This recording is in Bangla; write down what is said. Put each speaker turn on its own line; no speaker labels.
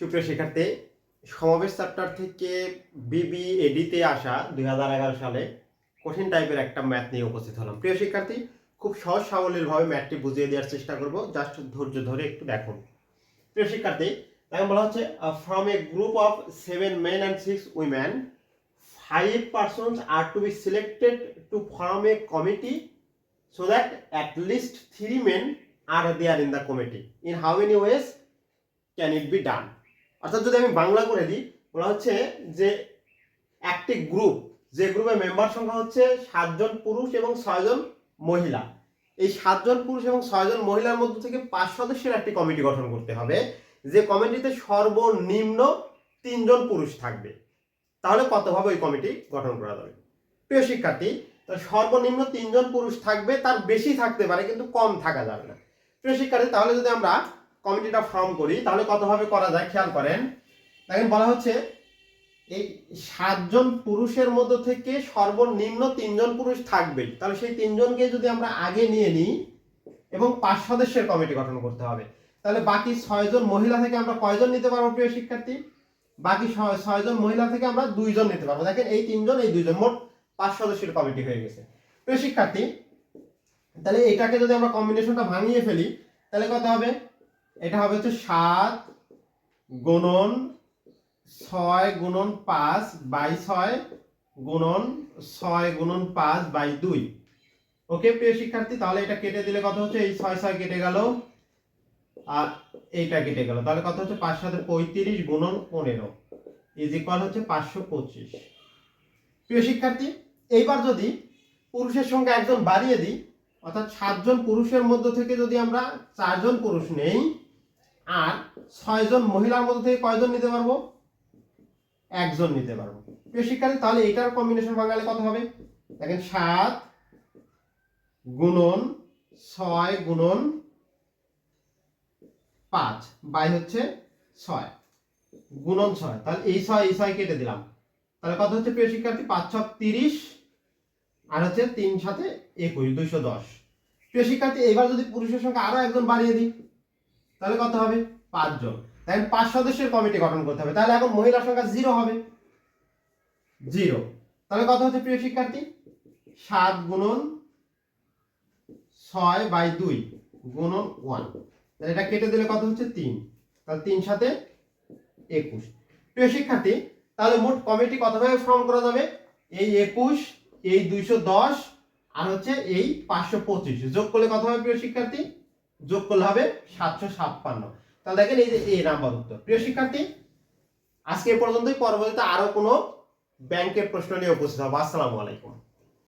সুপ্রিয় শিক্ষার্থী, সমাবেশ চ্যাপ্টার থেকে বিবি এডিতে আসা দুই হাজার এগারো সালে কঠিন টাইপের একটা ম্যাথ নিয়ে উপস্থিত হলাম প্রিয় শিক্ষার্থী, খুব সহজ সাবলীলভাবে ম্যাথটি বুঝিয়ে দেওয়ার চেষ্টা করব জাস্ট ধৈর্য ধরে একটু দেখুন প্রিয় শিক্ষার্থী, তাকে বলা হচ্ছে from a group of seven men and six women five persons R to be selected to form a committee so that at least three men are there in the committee. In how many ways can it be done? অর্থাৎ যদি আমি বাংলা করে দিই বলা হচ্ছে যে একটি গ্রুপ যে গ্রুপের মেম্বার সংখ্যা হচ্ছে সাতজন পুরুষ এবং ছয়জন মহিলা। এই সাতজন পুরুষ এবং ছয়জন মহিলার মধ্যে থেকে পাঁচ সদস্যের একটি কমিটি গঠন করতে হবে। যে কমিটিতে সর্বনিম্ন তিনজন পুরুষ থাকবে। তাহলে কতভাবে ওই কমিটি গঠন করা যাবে? প্রিয় শিক্ষার্থী সর্বনিম্ন তিনজন পুরুষ থাকবে, তার বেশি থাকতে পারে কিন্তু কম থাকা যাবে না। প্রিয় শিক্ষার্থী, তাহলে যদি আমরা কমিটিটা ফর্ম করি, তাহলে কতভাবে করা যায় খেয়াল করেন। দেখেন বলা হচ্ছে, এই সাতজন পুরুষের মধ্য থেকে সর্বনিম্ন তিনজন পুরুষ থাকবেই তাহলে সেই তিনজনকে যদি আমরা আগে নিয়ে নিই, এবং পাঁচ সদস্যের কমিটি গঠন করতে হবে। তাহলে বাকি ছয়জন মহিলা থেকে আমরা কয়জন নিতে পারব প্রিয় শিক্ষার্থী? বাকি ছয়- ছয়জন মহিলা থেকে আমরা দুইজন নিতে পারব। দেখেন এই তিনজন, এই দুইজন মোট পাঁচ সদস্যের কমিটি হয়ে গেছে। প্রিয় শিক্ষার্থী, তাহলে এটাকে যদি আমরা কম্বিনেশনটা ভাঙিয়ে ফেলি, তাহলে কত হবে? এটা হবে হচ্ছে সাত গুণন ছয় গুণন পাঁচ বাই ছয় গুণন ছয় গুণন পাঁচ বাই দুই। ওকে, প্রিয় শিক্ষার্থী, তাহলে এটা কেটে দিলে কত হচ্ছে? এই ছয় ছয় কেটে গেল, আর এইটা কেটে গেল। তাহলে কত হচ্ছে? পাঁচ সাথে পঁয়ত্রিশ গুণন পনেরো ইজ ইকুয়াল হচ্ছে পাঁচশো পঁচিশ। প্রিয় শিক্ষার্থী, এইবার যদি পুরুষের সংখ্যা একজন বাড়িয়ে দিই, অর্থাৎ সাতজন পুরুষের মধ্য থেকে যদি আমরা চারজন পুরুষ নেই আর ছয়জন মহিলার মধ্যে থেকে কয়জন নিতে পারব? একজন নিতে পারব। প্রিয় শিক্ষার্থী, তাহলে এটার কম্বিনেশন বাঙালি কত হবে? দেখেন, সাত গুণন ছয় গুণন পাঁচ, বাই হচ্ছে ছয়। গুণন ছয়। তাহলে এই ছয় এই ছয় কেটে দিলাম। তাহলে কত হচ্ছে প্রিয় শিক্ষার্থী? পাঁচ, ছক তিরিশ আর হচ্ছে তিন সাথে একুশ, দুইশো দশ। প্রিয় শিক্ষার্থী, এবার যদি পুরুষের সংখ্যা আরও একজন বাড়িয়ে দিই তাহলে কত হবে? পাঁচজন। তাই পাঁচ সদস্যের কমিটি গঠন করতে হবে। তাহলে এখন মহিলার সংখ্যা জিরো হবে। জিরো তাহলে কত হচ্ছে প্রিয় শিক্ষার্থী? সাত গুণন ছয় বাই দুই গুণন ওয়ান তাহলে এটা কেটে দিলে কত হচ্ছে তিন। তাহলে তিন সাথে একুশ। প্রিয় শিক্ষার্থী, তাহলে মোট কমিটি কতভাবে ফর্ম করা যাবে? এই একুশ, এই দুইশো দশ আর হচ্ছে এই পাঁচশো পঁচিশ। যোগ করলে কত হবে প্রিয় শিক্ষার্থী? যোগ করলে হবে সাতশো ছাপ্পান্ন। তাহলে দেখেন এই যে এই নাম্বার উত্তর। প্রিয় শিক্ষার্থী, আজকে পর্যন্তই। পরবর্তীতে আরও কোনো ব্যাংকের প্রশ্ন নিয়ে উপস্থিত হব। আসসালামু আলাইকুম।